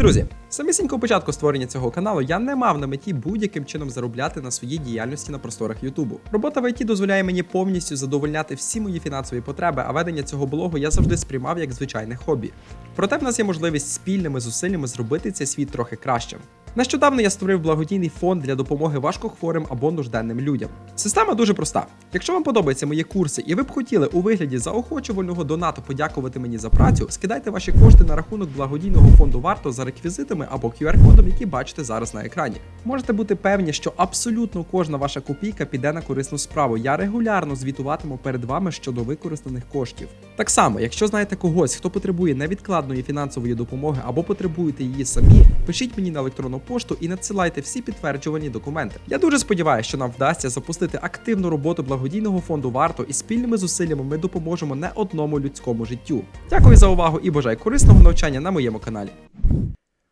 друзі! З Самісінького початку створення цього каналу я не мав на меті будь-яким чином заробляти на своїй діяльності на просторах Ютубу. Робота в ІТ дозволяє мені повністю задовольняти всі мої фінансові потреби, а ведення цього блогу я завжди сприймав як звичайне хобі. Проте в нас є можливість спільними зусиллями зробити цей світ трохи кращим. Нещодавно я створив благодійний фонд для допомоги важкохворим або нужденним людям. Система дуже проста. Якщо вам подобаються мої курси і ви б хотіли у вигляді заохочувального донату подякувати мені за працю, скидайте ваші кошти на рахунок благодійного фонду варто за реквізитами або QR-кодом, які бачите зараз на екрані. Можете бути певні, що абсолютно кожна ваша копійка піде на корисну справу. Я регулярно звітуватиму перед вами щодо використаних коштів. Так само, якщо знаєте когось, хто потребує невідкладної фінансової допомоги або потребуєте її самі, пишіть мені на електронну пошту і надсилайте всі підтверджувані документи. Я дуже сподіваюся, що нам вдасться запустити активну роботу благодійного фонду варто і спільними зусиллями ми допоможемо не одному людському життю. Дякую за увагу і бажаю корисного навчання на моєму каналі.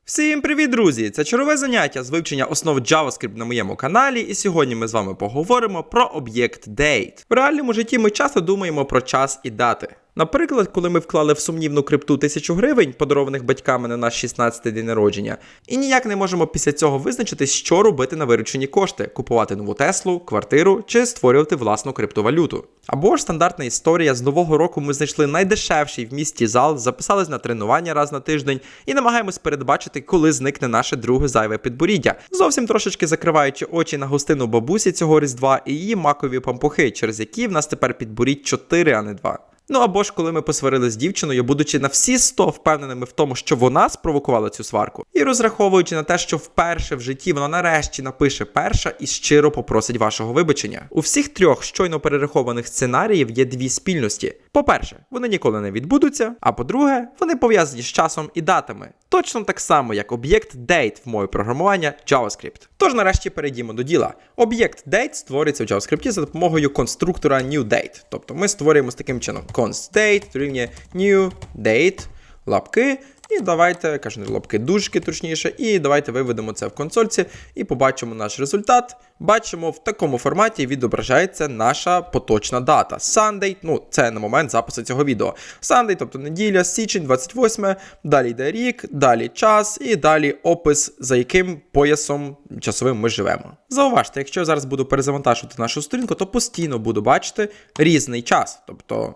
Всім привіт, друзі! Це чергове заняття з вивчення основ JavaScript на моєму каналі, і сьогодні ми з вами поговоримо про об'єкт Date. В реальному житті ми часто думаємо про час і дати. Наприклад, коли ми вклали в сумнівну крипту тисячу гривень, подарованих батьками на наш 16-й день народження, і ніяк не можемо після цього визначитись, що робити на виручені кошти: купувати нову Теслу, квартиру чи створювати власну криптовалюту. Або ж стандартна історія з нового року ми знайшли найдешевший в місті зал, записались на тренування раз на тиждень і намагаємось передбачити, коли зникне наше друге зайве підборіддя, зовсім трошечки закриваючи очі на гостину бабусі цього різдва і її макові пампухи, через які в нас тепер підборіть 4, а не 2. Ну або ж коли ми посварили з дівчиною, будучи на всі 100 впевненими в тому, що вона спровокувала цю сварку, і розраховуючи на те, що вперше в житті вона нарешті напише перша і щиро попросить вашого вибачення. У всіх трьох щойно перерахованих сценаріїв є дві спільності. По-перше, вони ніколи не відбудуться. А по-друге, вони пов'язані з часом і датами, точно так само, як об'єкт date в мові програмування JavaScript. Тож нарешті перейдімо до діла. Об'єкт date створюється в JavaScript за допомогою конструктора newDate. Тобто ми створюємо з таким чином const date дорівнює new date, лапки. І давайте, кажу, лапки, дужки точніше, і давайте виведемо це в консольці і побачимо наш результат. Бачимо, в такому форматі відображається наша поточна дата. Sunday, ну це на момент запису цього відео. Sunday, тобто неділя, січень, 28, далі йде рік, далі час, і далі опис, за яким поясом часовим ми живемо. Зауважте, якщо я зараз буду перезавантажувати нашу сторінку, то постійно буду бачити різний час. Тобто.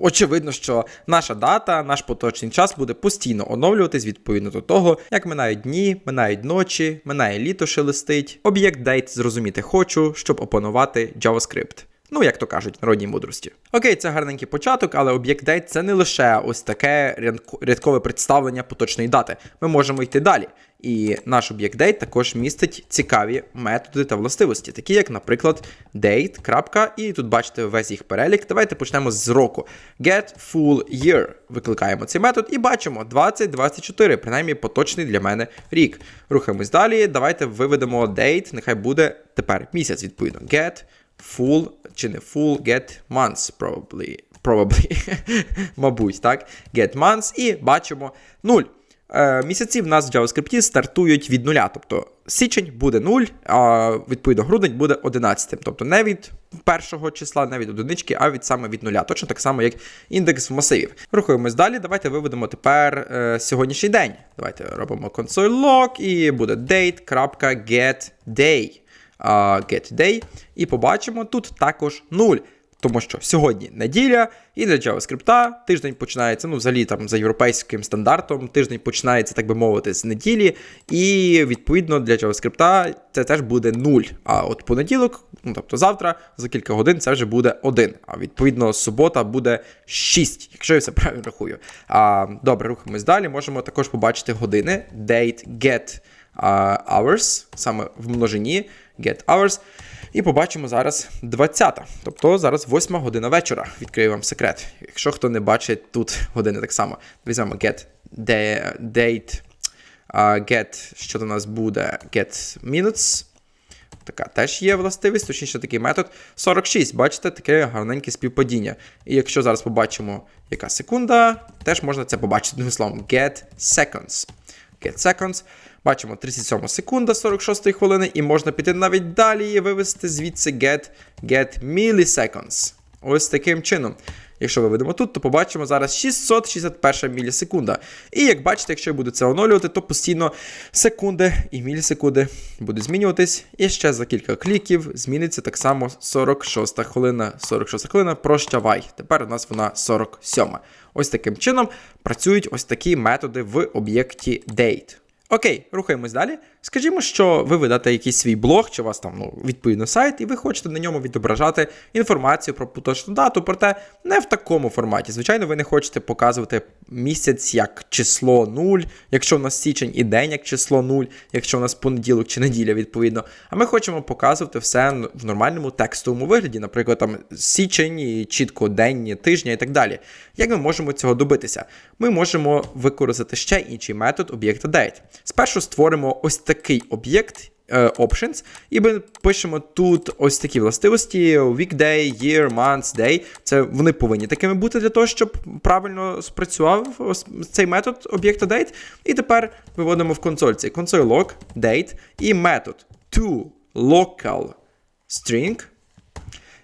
Очевидно, що наша дата, наш поточний час буде постійно оновлюватись відповідно до того, як минають дні, минають ночі, минає літо шелестить. Об'єкт date зрозуміти хочу, щоб опанувати JavaScript. Ну, як то кажуть, народній мудрості. Окей, це гарненький початок, але об'єкт date це не лише ось таке рядкове представлення поточної дати. Ми можемо йти далі. І наш об'єкт date також містить цікаві методи та властивості, такі як, наприклад, date. І тут бачите весь їх перелік. Давайте почнемо з року. Get full year. Викликаємо цей метод і бачимо 2024, принаймні поточний для мене рік. Рухаємось далі. Давайте виведемо date, нехай буде тепер місяць, відповідно. Get full чи не full, get months, probably. Probably. Мабуть, так. Get months і бачимо 0. Е, місяці в нас в JavaScript стартують від нуля. Тобто січень буде 0, а відповідно грудень буде 11. Тобто не від першого числа, не від одинички, а від саме від нуля. Точно так само, як індекс в масивів. Рухаємось далі. Давайте виведемо тепер е, сьогоднішній день. Давайте робимо console log і буде date.getDay. А, getDay. І побачимо тут також 0. Тому що сьогодні неділя, і для JavaScript тиждень починається, ну, взагалі там за європейським стандартом, тиждень починається, так би мовити, з неділі. І відповідно для JavaScript це теж буде 0. А от понеділок, ну тобто завтра, за кілька годин це вже буде 1. А відповідно субота буде 6, якщо я все правильно рахую. А, добре, рухаємось далі. Можемо також побачити години. Date get hours, саме в множині get hours. І побачимо зараз 20-та, Тобто зараз 8 година вечора. Відкрию вам секрет. Якщо хто не бачить тут години так само. Візьмемо get date, get, що до нас буде, get minutes. Така теж є властивість, точніше такий метод. 46, бачите, таке гарненьке співпадіння. І якщо зараз побачимо, яка секунда, теж можна це побачити одним словом. Get seconds. Get seconds. Бачимо 37 секунда 46 хвилини, і можна піти навіть далі і вивести звідси get, get milliseconds. ось таким чином. Якщо виведемо тут, то побачимо зараз 661 мілісекунда. І як бачите, якщо я буду це оновлювати, то постійно секунди і мілісекунди будуть змінюватись. І ще за кілька кліків зміниться так само 46 хвилина. 46 хвилина, прощавай. Тепер у нас вона 47. Ось таким чином працюють ось такі методи в об'єкті date. Окей, рухаємось далі. Скажімо, що ви ведете якийсь свій блог, чи у вас там ну, відповідно сайт, і ви хочете на ньому відображати інформацію про поточну дату, проте не в такому форматі. Звичайно, ви не хочете показувати місяць як число 0, якщо у нас січень і день як число 0, якщо у нас понеділок чи неділя, відповідно. А ми хочемо показувати все в нормальному текстовому вигляді, наприклад, там січень, і чітко день, тижня і так далі. Як ми можемо цього добитися? Ми можемо використати ще інший метод об'єкта date. Спершу створимо ось такий об'єкт. е, Options, і ми пишемо тут ось такі властивості: weekday, year, month, day. Це вони повинні такими бути для того, щоб правильно спрацював ось цей метод об'єкта date. І тепер виводимо в консоль цей консоль log, date і метод to local string.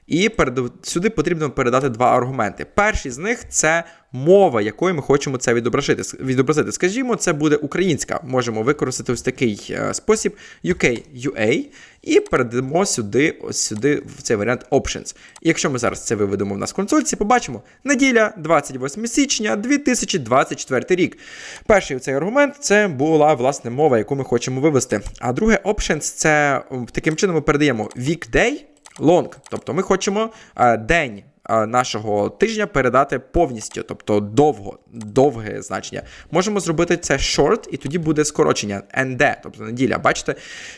І перед, сюди потрібно передати два аргументи. Перший з них це мова, якою ми хочемо це відобразити. відобразити. Скажімо, це буде українська. Можемо використати ось такий е, спосіб UK UA і передамо сюди, ось сюди в цей варіант Options. І якщо ми зараз це виведемо в нас в консольці, побачимо неділя, 28 січня 2024 рік. Перший цей аргумент це була власне мова, яку ми хочемо вивести. А друге Options це таким чином ми передаємо weekday, long. Тобто ми хочемо е, день нашого тижня передати повністю, тобто довго, довге значення. Можемо зробити це short, і тоді буде скорочення ND, тобто неділя. Бачите?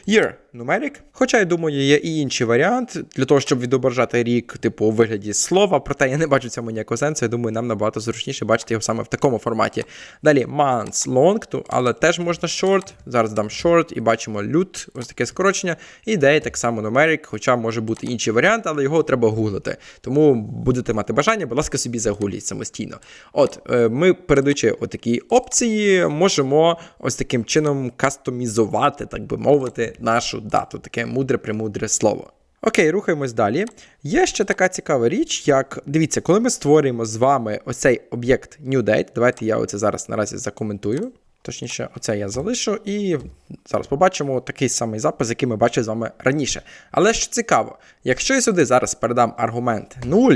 Year numeric. Хоча я думаю, є і інший варіант для того, щоб відображати рік, типу, у вигляді слова. Проте я не бачу цьому ніякого сенсу. Я думаю, нам набагато зручніше бачити його саме в такому форматі. Далі months long, але теж можна short. Зараз дам short і бачимо lut, ось таке скорочення. І так само numeric, хоча може бути інший варіант, але його треба гуглити. Тому будете мати бажання, будь ласка, собі загугліть самостійно. От, е, ми, передаючи отакі опції, можемо ось таким чином кастомізувати, так би мовити, нашу дату. Таке мудре, премудре слово. Окей, рухаємось далі. Є ще така цікава річ, як дивіться, коли ми створюємо з вами оцей об'єкт NewDate, давайте я оце зараз наразі закоментую. Точніше, оце я залишу, і зараз побачимо такий самий запис, який ми бачили з вами раніше. Але що цікаво, якщо я сюди зараз передам аргумент 0,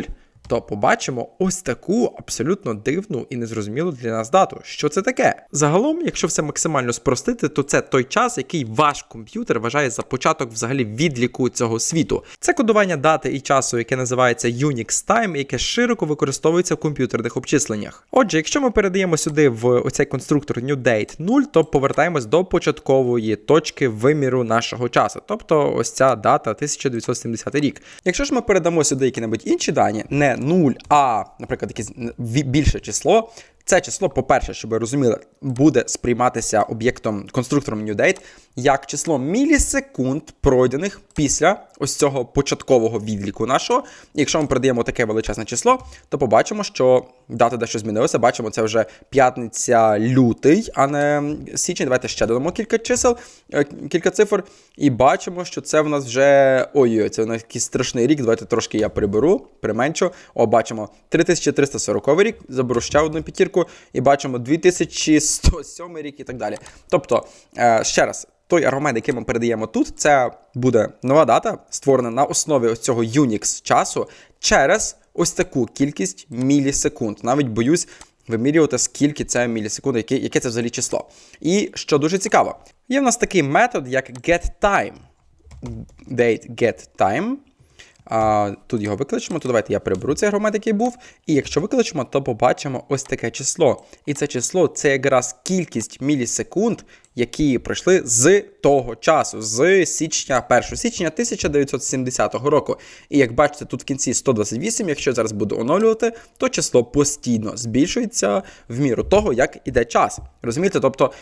то побачимо ось таку абсолютно дивну і незрозумілу для нас дату. Що це таке? Загалом, якщо все максимально спростити, то це той час, який ваш комп'ютер вважає за початок взагалі відліку цього світу. Це кодування дати і часу, яке називається Unix Time, яке широко використовується в комп'ютерних обчисленнях. Отже, якщо ми передаємо сюди в оцей конструктор NewDate 0, то повертаємось до початкової точки виміру нашого часу, тобто ось ця дата 1970 рік. Якщо ж ми передамо сюди які-небудь інші дані, не 0, а, наприклад, якесь більше число. Це число, по-перше, щоб ви розуміли, буде сприйматися об'єктом конструктором NewDate як число мілісекунд, пройдених після ось цього початкового відліку нашого. Якщо ми передаємо таке величезне число, то побачимо, що дата дещо змінилася. Бачимо, це вже п'ятниця лютий, а не січень. Давайте ще додамо кілька чисел, е, кілька цифр. І бачимо, що це в нас вже ой, це в нас якийсь страшний рік. Давайте трошки я приберу, применшу. О, бачимо 3340 рік, заберу ще одну п'ятірку, і бачимо 2107 рік і так далі. Тобто, е, ще раз. Той аргумент, який ми передаємо тут, це буде нова дата, створена на основі цього Unix часу через ось таку кількість мілісекунд. Навіть боюсь вимірювати, скільки це мілісекунд, яке, яке це взагалі число. І що дуже цікаво, є в нас такий метод, як getTime. Date getTime. А, тут його викличемо, то давайте я приберу цей аргумент, який був. І якщо викличемо, то побачимо ось таке число. І це число це якраз кількість мілісекунд, які пройшли з того часу, з січня 1 січня 1970 року. І як бачите, тут в кінці 128, якщо я зараз буду оновлювати, то число постійно збільшується в міру того, як іде час. Розумієте? Тобто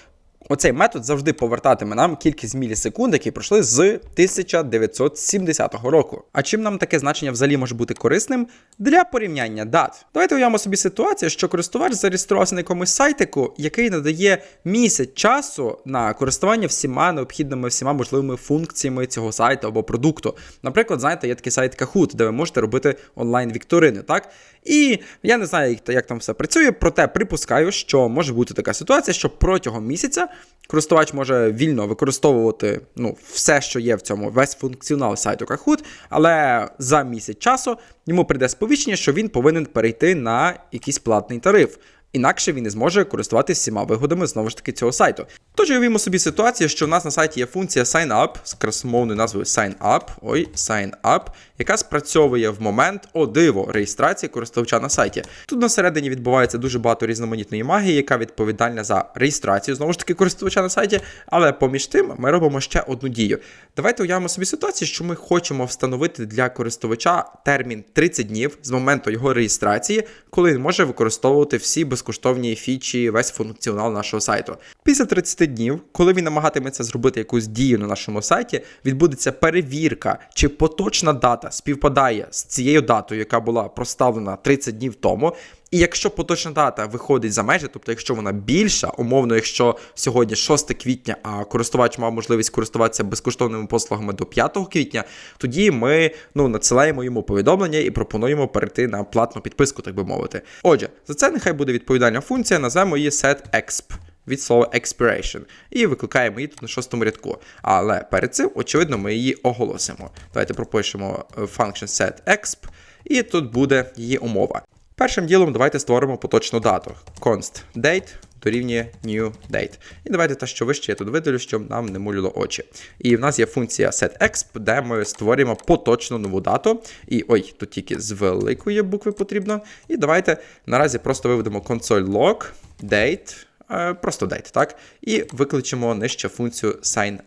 Оцей метод завжди повертатиме нам кількість мілісекунд, які пройшли з 1970 року. А чим нам таке значення взагалі може бути корисним? Для порівняння дат. Давайте уявимо собі ситуацію, що користувач зареєструвався на якомусь сайтику, який надає місяць часу на користування всіма необхідними, всіма можливими функціями цього сайту або продукту. Наприклад, знаєте, є такий сайт Kahoot, де ви можете робити онлайн-вікторини, так? І я не знаю, як, там все працює, проте припускаю, що може бути така ситуація, що протягом місяця користувач може вільно використовувати ну, все, що є в цьому, весь функціонал сайту Kahoot, але за місяць часу йому прийде сповіщення, що він повинен перейти на якийсь платний тариф. Інакше він не зможе користуватися всіма вигодами знову ж таки цього сайту. Тож уявімо собі ситуацію, що в нас на сайті є функція Sign Up з красомовною назвою Sign Up, ой, Sign Up, яка спрацьовує в момент о диво реєстрації користувача на сайті. Тут на середині відбувається дуже багато різноманітної магії, яка відповідальна за реєстрацію знову ж таки користувача на сайті. Але поміж тим ми робимо ще одну дію. Давайте уявимо собі ситуацію, що ми хочемо встановити для користувача термін 30 днів з моменту його реєстрації, коли він може використовувати всі безкоштовні фічі, весь функціонал нашого сайту. Після 30 днів, коли він намагатиметься зробити якусь дію на нашому сайті, відбудеться перевірка, чи поточна дата співпадає з цією датою, яка була проставлена 30 днів тому. І якщо поточна дата виходить за межі, тобто якщо вона більша, умовно, якщо сьогодні 6 квітня, а користувач мав можливість користуватися безкоштовними послугами до 5 квітня, тоді ми ну, надсилаємо йому повідомлення і пропонуємо перейти на платну підписку, так би мовити. Отже, за це нехай буде відповідальна функція, назвемо її setExp від слова expiration. І викликаємо її тут на шостому рядку. Але перед цим, очевидно, ми її оголосимо. Давайте пропишемо е, function setExp, і тут буде її умова. Першим ділом давайте створимо поточну дату. const date дорівнює new date. І давайте те, що вище, я тут видалю, щоб нам не мулювало очі. І в нас є функція setExp, де ми створюємо поточну нову дату. І ой, тут тільки з великої букви потрібно. І давайте наразі просто виведемо console date. Е, Просто date, так? І викличемо нижче функцію sign.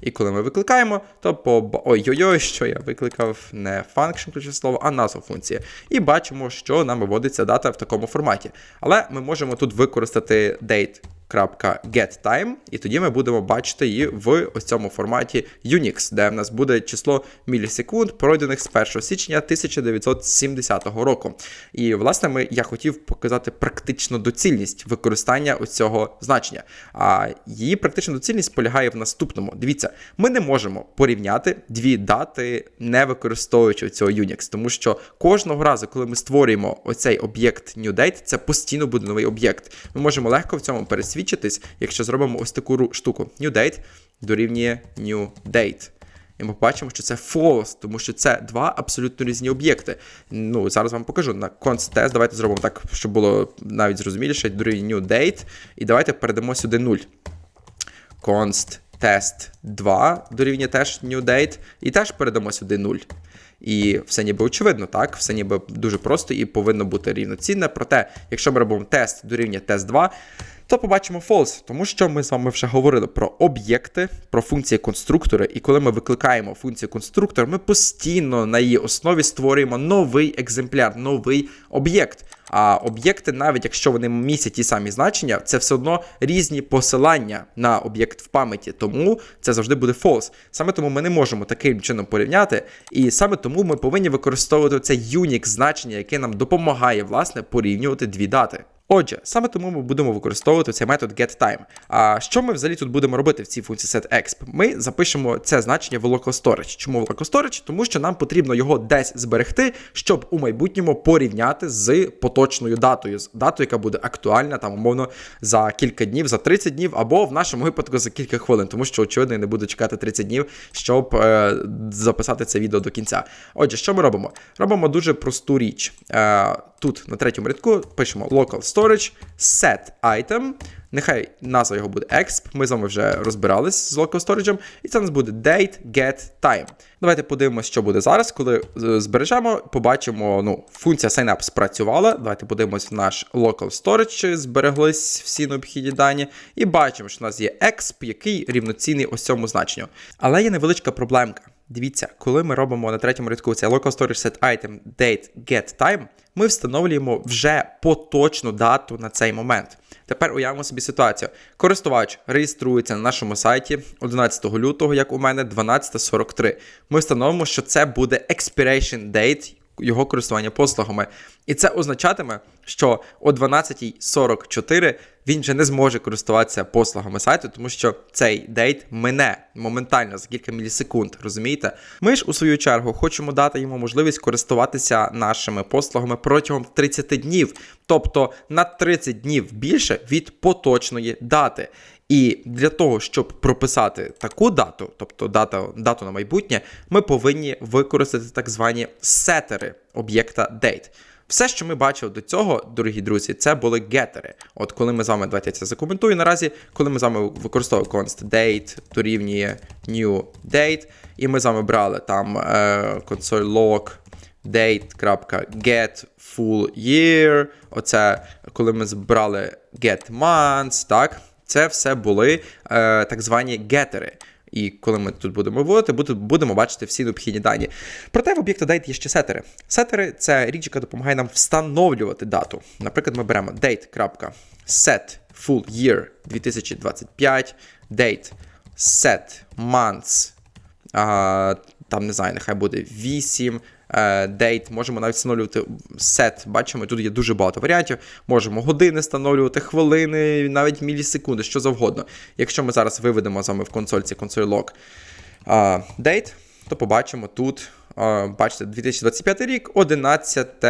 І коли ми викликаємо, то по ой-ой-ой, що я викликав не function ключове слово, а назву функції. І бачимо, що нам виводиться дата в такому форматі. Але ми можемо тут використати date. .getTime, і тоді ми будемо бачити її в ось цьому форматі Unix, де в нас буде число мілісекунд, пройдених з 1 січня 1970 року. І, власне, ми, я хотів показати практичну доцільність використання ось цього значення. А її практична доцільність полягає в наступному. Дивіться, ми не можемо порівняти дві дати, не використовуючи цього Unix, тому що кожного разу, коли ми створюємо оцей об'єкт NewDate, це постійно буде новий об'єкт. Ми можемо легко в цьому пересвідчитись, якщо зробимо ось таку штуку. NewDate дорівнює NewDate. І ми побачимо, що це false, тому що це два абсолютно різні об'єкти. Ну, зараз вам покажу на const test. Давайте зробимо так, щоб було навіть зрозуміліше. Дорівнює new date. І давайте передамо сюди 0. const test 2 дорівнює теж new date. І теж передамо сюди 0. І все ніби очевидно, так? Все ніби дуже просто і повинно бути рівноцінне. Проте, якщо ми робимо тест дорівнює тест 2, то побачимо false, тому що ми з вами вже говорили про об'єкти, про функції конструктора, і коли ми викликаємо функцію конструктор, ми постійно на її основі створюємо новий екземпляр, новий об'єкт. А об'єкти, навіть якщо вони містять ті самі значення, це все одно різні посилання на об'єкт в пам'яті. Тому це завжди буде false. Саме тому ми не можемо таким чином порівняти, і саме тому ми повинні використовувати це Unix значення, яке нам допомагає власне порівнювати дві дати. Отже, саме тому ми будемо використовувати цей метод getTime. А що ми взагалі тут будемо робити в цій функції setExp? Ми запишемо це значення в local storage. Чому в local storage? Тому що нам потрібно його десь зберегти, щоб у майбутньому порівняти з поточною датою, з датою, яка буде актуальна там умовно за кілька днів, за 30 днів, або в нашому випадку за кілька хвилин, тому що очевидно не буду чекати 30 днів, щоб е, записати це відео до кінця. Отже, що ми робимо? Робимо дуже просту річ. Е, тут на третьому рядку пишемо local storage, set item. Нехай назва його буде exp. Ми з вами вже розбирались з local storage, і це у нас буде date, get, time. Давайте подивимося, що буде зараз. Коли е, збережемо, побачимо, ну, функція signup спрацювала. Давайте подивимось в наш local storage, чи збереглись всі необхідні дані. І бачимо, що у нас є exp, який рівноцінний ось цьому значенню. Але є невеличка проблемка. Дивіться, коли ми робимо на третьому рядку це local storage set item date get time, ми встановлюємо вже поточну дату на цей момент. Тепер уявимо собі ситуацію. Користувач реєструється на нашому сайті 11 лютого, як у мене 12.43. Ми встановимо, що це буде expiration date його користування послугами. І це означатиме, що о 12.44 він вже не зможе користуватися послугами сайту, тому що цей дейт мине моментально за кілька мілісекунд. Розумієте? Ми ж у свою чергу хочемо дати йому можливість користуватися нашими послугами протягом 30 днів, тобто на 30 днів більше від поточної дати. І для того, щоб прописати таку дату, тобто дату, дату на майбутнє, ми повинні використати так звані сетери об'єкта date. Все, що ми бачили до цього, дорогі друзі, це були гетери. От коли ми з вами, давайте я це закоментую наразі, коли ми з вами використовували const date дорівнює new date, і ми з вами брали там е, console log date.get full year, оце коли ми збрали get months, так, це все були е, так звані гетери. І коли ми тут будемо вводити, будемо бачити всі необхідні дані. Проте в об'єкту date є ще сетери. Сетери це річ, яка допомагає нам встановлювати дату. Наприклад, ми беремо date.set full year 2025, date set months, а, там не знаю, нехай буде 8. Дейт, можемо навіть встановлювати сет. Бачимо, тут є дуже багато варіантів. Можемо години встановлювати, хвилини, навіть мілісекунди, що завгодно. Якщо ми зараз виведемо з вами в консольці console log date, то побачимо тут. Бачите, 2025 рік, 11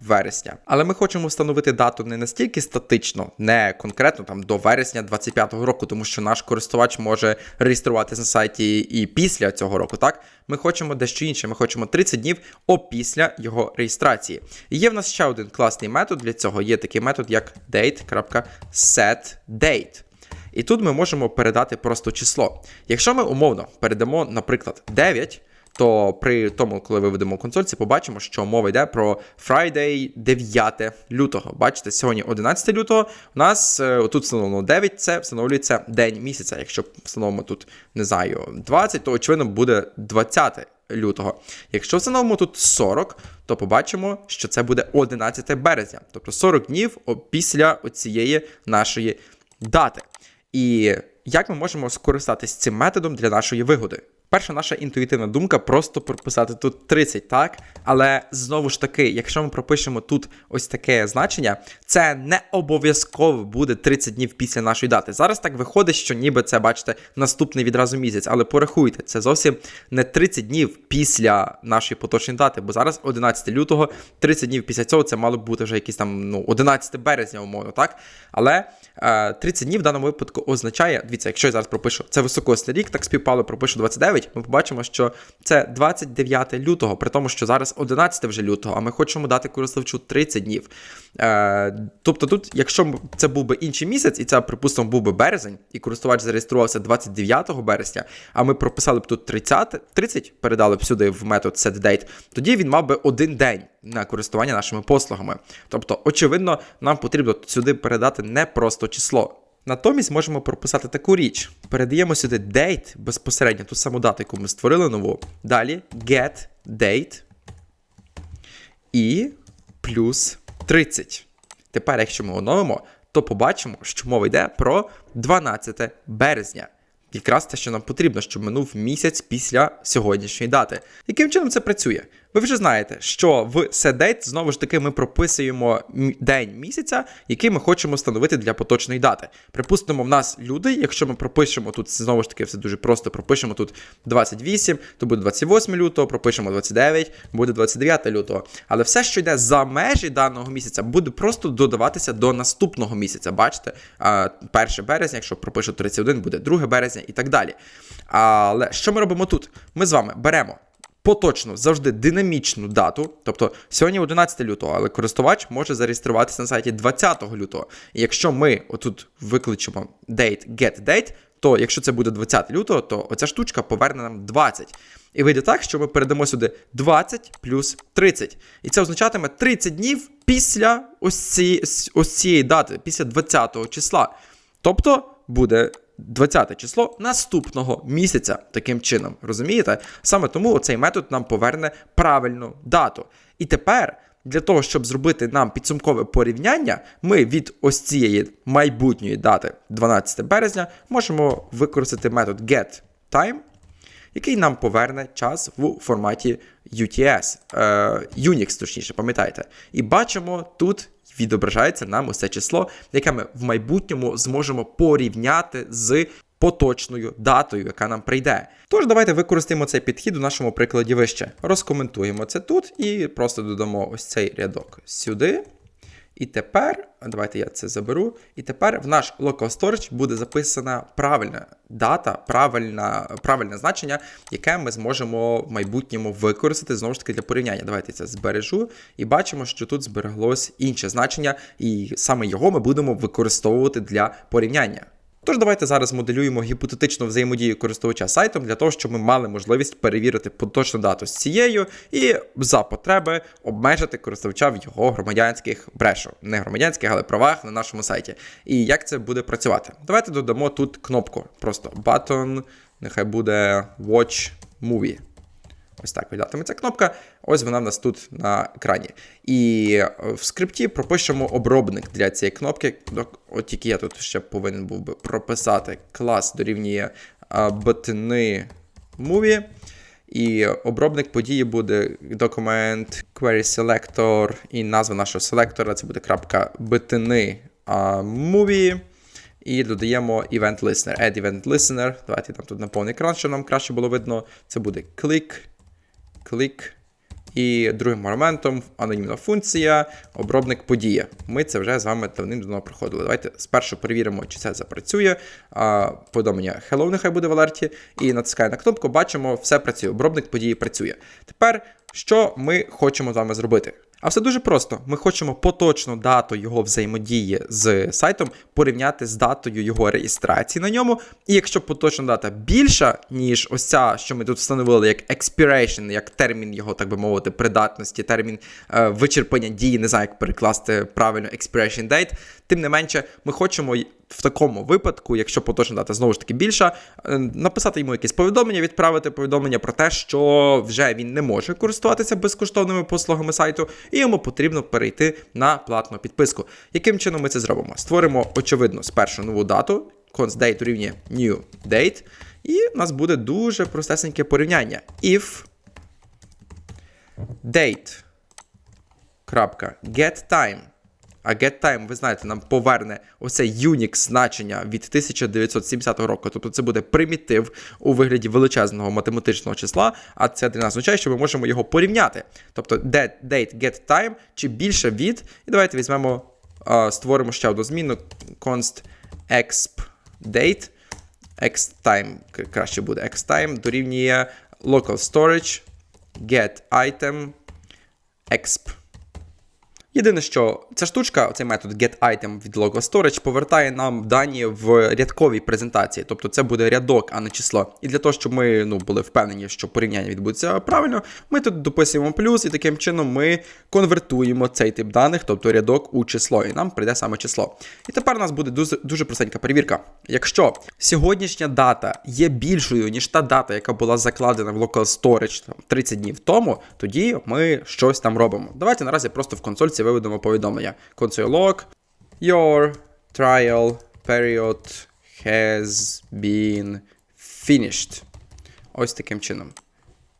вересня. Але ми хочемо встановити дату не настільки статично, не конкретно там до вересня 2025 року, тому що наш користувач може реєструватися на сайті і після цього року. Так, ми хочемо дещо інше. Ми хочемо 30 днів опісля його реєстрації. І є в нас ще один класний метод для цього. Є такий метод, як date.setDate. І тут ми можемо передати просто число. Якщо ми умовно передамо, наприклад, 9 то при тому, коли виведемо консольці, побачимо, що мова йде про Friday 9 лютого. Бачите, сьогодні 11 лютого. У нас е, тут встановлено 9, це встановлюється день місяця. Якщо встановимо тут, не знаю, 20, то очевидно буде 20 лютого. Якщо встановимо тут 40, то побачимо, що це буде 11 березня, тобто 40 днів після цієї нашої дати. І як ми можемо скористатися цим методом для нашої вигоди? Перша наша інтуїтивна думка просто прописати тут 30, так? Але знову ж таки, якщо ми пропишемо тут ось таке значення, це не обов'язково буде 30 днів після нашої дати. Зараз так виходить, що ніби це, бачите, наступний відразу місяць, але порахуйте, це зовсім не 30 днів після нашої поточної дати, бо зараз 11 лютого, 30 днів після цього це мало б бути вже якийсь там ну, 11 березня, умовно, так? Але е, 30 днів в даному випадку означає, дивіться, якщо я зараз пропишу це високосний рік, так співпало, пропишу 29. 29, ми побачимо, що це 29 лютого, при тому, що зараз 11 вже лютого, а ми хочемо дати користувачу 30 днів. Е, Тобто, тут, якщо це був би інший місяць, і це, припустимо, був би березень, і користувач зареєструвався 29 березня, а ми прописали б тут 30, 30 передали б сюди в метод setDate, тоді він мав би один день. На користування нашими послугами. Тобто, очевидно, нам потрібно сюди передати не просто число. Натомість можемо прописати таку річ. Передаємо сюди date безпосередньо, ту саму дату, яку ми створили нову. Далі get date і плюс 30. Тепер, якщо ми оновимо, то побачимо, що мова йде про 12 березня. Якраз те, що нам потрібно, щоб минув місяць після сьогоднішньої дати. Яким чином це працює? Ви вже знаєте, що в SetDate, знову ж таки ми прописуємо день місяця, який ми хочемо встановити для поточної дати. Припустимо, в нас люди, якщо ми пропишемо тут, знову ж таки, все дуже просто, пропишемо тут 28, то буде 28 лютого, пропишемо 29, буде 29 лютого. Але все, що йде за межі даного місяця, буде просто додаватися до наступного місяця. Бачите, 1 березня, якщо пропишу 31, буде 2 березня і так далі. Але що ми робимо тут? Ми з вами беремо поточну завжди динамічну дату. Тобто сьогодні 11 лютого, але користувач може зареєструватися на сайті 20 лютого. І якщо ми отут викличемо date get date, то якщо це буде 20 лютого, то оця штучка поверне нам 20. І вийде так, що ми передамо сюди 20 плюс 30. І це означатиме 30 днів після ось цієї, ось цієї дати, після 20 числа. Тобто буде 20 число наступного місяця таким чином. Розумієте? Саме тому цей метод нам поверне правильну дату. І тепер. Для того, щоб зробити нам підсумкове порівняння, ми від ось цієї майбутньої дати 12 березня можемо використати метод getTime, який нам поверне час в форматі UTS, е, Unix, точніше, пам'ятаєте. І бачимо, тут відображається нам це число, яке ми в майбутньому зможемо порівняти з поточною датою, яка нам прийде. Тож давайте використаємо цей підхід у нашому прикладі вище. Розкоментуємо це тут і просто додамо ось цей рядок сюди. І тепер, давайте я це заберу. І тепер в наш local storage буде записана правильна дата, правильна, правильне значення, яке ми зможемо в майбутньому використати знову ж таки для порівняння. Давайте це збережу і бачимо, що тут збереглось інше значення, і саме його ми будемо використовувати для порівняння. Тож давайте зараз моделюємо гіпотетичну взаємодію користувача сайтом для того, щоб ми мали можливість перевірити поточну дату з цією і за потреби обмежити користувача в його громадянських брешу, не громадянських, але правах на нашому сайті. І як це буде працювати? Давайте додамо тут кнопку. Просто button, нехай буде Watch Movie. Ось так виглядатиме ця кнопка. Ось вона в нас тут на екрані. І в скрипті пропишемо обробник для цієї кнопки. От тільки я тут ще повинен був би прописати клас дорівнює бутини movie. І обробник події буде документ query selector, і назва нашого селектора це буде крапка битини movie. І додаємо Event Listener. Add Event Listener. Давайте там тут на повний екран, щоб нам краще було видно. Це буде click, click. І другим моментом анонімна функція, обробник подія. Ми це вже з вами давним-давно проходили. Давайте спершу перевіримо, чи це запрацює. Повідомлення Hello нехай буде в алерті. І натискає на кнопку, бачимо, все працює. Обробник події працює. Тепер, що ми хочемо з вами зробити? А все дуже просто. Ми хочемо поточну дату його взаємодії з сайтом порівняти з датою його реєстрації на ньому. І якщо поточна дата більша, ніж ось ця, що ми тут встановили, як expiration, як термін його, так би мовити, придатності, термін е, вичерпання дії, не знаю, як перекласти правильно expiration date, тим не менше, ми хочемо в такому випадку, якщо поточна дата знову ж таки більша, е, написати йому якесь повідомлення, відправити повідомлення про те, що вже він не може користуватися безкоштовними послугами сайту, і йому потрібно перейти на платну підписку. Яким чином ми це зробимо? Створимо, очевидно, спершу нову дату, const date дорівнює new date, і в нас буде дуже простесеньке порівняння. If date. Get а GetTime, ви знаєте, нам поверне оце Unix значення від 1970 року. Тобто це буде примітив у вигляді величезного математичного числа, а це для нас означає, що ми можемо його порівняти. Тобто date getTime чи більше від. І давайте візьмемо, створимо ще одну зміну const exp date. xtime, краще буде xtime, дорівнює local storage get item exp. Єдине, що ця штучка, цей метод getItem від Local Storage, повертає нам дані в рядковій презентації, тобто це буде рядок, а не число. І для того, щоб ми ну, були впевнені, що порівняння відбудеться правильно, ми тут дописуємо плюс, і таким чином ми конвертуємо цей тип даних, тобто рядок у число, і нам прийде саме число. І тепер у нас буде дуже дуже простенька перевірка. Якщо сьогоднішня дата є більшою, ніж та дата, яка була закладена в Local Storage там, 30 днів тому, тоді ми щось там робимо. Давайте наразі просто в консольці вкінці виведемо повідомлення. Console log. Your trial period has been finished. Ось таким чином.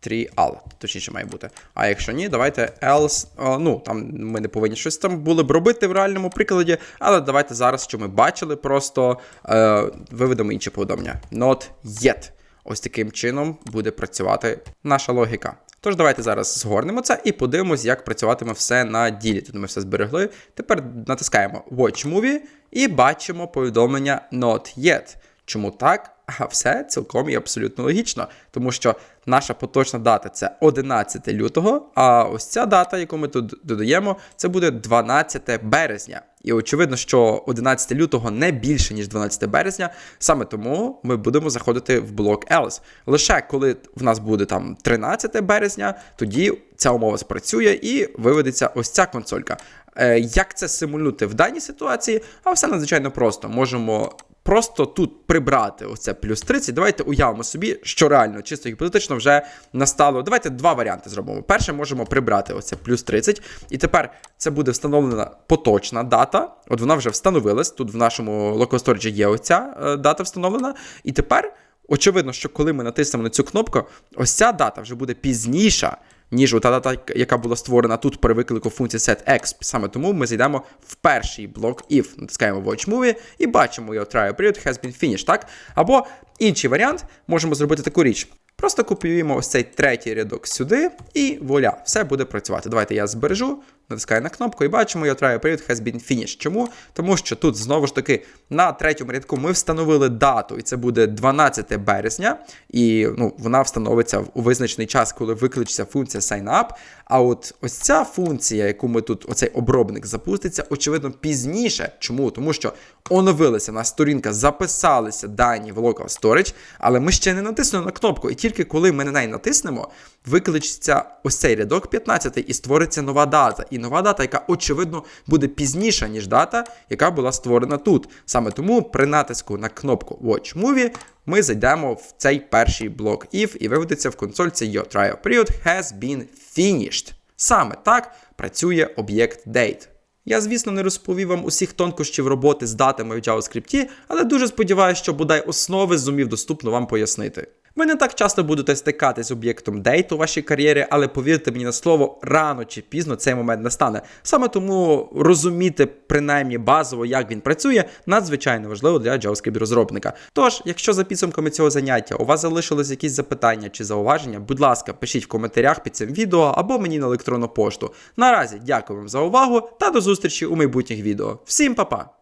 Trial, точніше має бути. А якщо ні, давайте else. О, ну, там ми не повинні щось там були б робити в реальному прикладі, але давайте зараз, що ми бачили, просто е, виведемо інше повідомлення. Not yet. Ось таким чином буде працювати наша логіка. Тож, давайте зараз згорнемо це і подивимось, як працюватиме все на ділі. Тут ми все зберегли. Тепер натискаємо Watch Movie і бачимо повідомлення Not Yet. Чому так? А все цілком і абсолютно логічно, тому що наша поточна дата це 11 лютого, а ось ця дата, яку ми тут додаємо, це буде 12 березня. І очевидно, що 11 лютого не більше, ніж 12 березня. Саме тому ми будемо заходити в блок else. Лише коли в нас буде там 13 березня, тоді ця умова спрацює і виведеться ось ця консолька. Е, як це симулювати в даній ситуації? А все надзвичайно просто. Можемо просто тут прибрати оце плюс 30. Давайте уявимо собі, що реально, чисто гіпотетично вже настало. Давайте два варіанти зробимо. Перше, можемо прибрати оце плюс 30. І тепер це буде встановлена поточна дата. От вона вже встановилась. Тут в нашому storage є оця е, дата встановлена. І тепер. Очевидно, що коли ми натиснемо на цю кнопку, ось ця дата вже буде пізніша, ніж та дата, яка була створена тут при виклику функції setExp. Саме тому ми зайдемо в перший блок if, натискаємо Watch Movie і бачимо його trial period has been finished, так? Або інший варіант, можемо зробити таку річ. Просто копіюємо ось цей третій рядок сюди, і вуаля, все буде працювати. Давайте я збережу, натискаю на кнопку і бачимо, your trial period has been finished. Чому? Тому що тут знову ж таки на третьому рядку ми встановили дату, і це буде 12 березня, і ну, вона встановиться у визначений час, коли викличеться функція sign-up. А от ось ця функція, яку ми тут, оцей обробник запуститься, очевидно, пізніше. Чому? Тому що оновилася на сторінка, записалися дані в Local Storage, але ми ще не натиснули на кнопку. І тільки коли ми на неї натиснемо, викличеться ось цей рядок 15 і створиться нова дата. І нова дата, яка очевидно буде пізніша, ніж дата, яка була створена тут. Саме тому при натиску на кнопку Watch Movie ми зайдемо в цей перший блок if і виведеться в консольці Your trial period has been finished. Саме так працює об'єкт date. Я, звісно, не розповів вам усіх тонкощів роботи з датами в JavaScript, але дуже сподіваюся, що бодай основи зумів доступно вам пояснити. Ви не так часто будете стикатись з об'єктом Date у вашій кар'єрі, але повірте мені на слово, рано чи пізно цей момент настане. Саме тому розуміти принаймні базово, як він працює, надзвичайно важливо для JavaScript розробника. Тож, якщо за підсумками цього заняття у вас залишились якісь запитання чи зауваження, будь ласка, пишіть в коментарях під цим відео або мені на електронну пошту. Наразі дякую вам за увагу та до зустрічі у майбутніх відео. Всім па-па!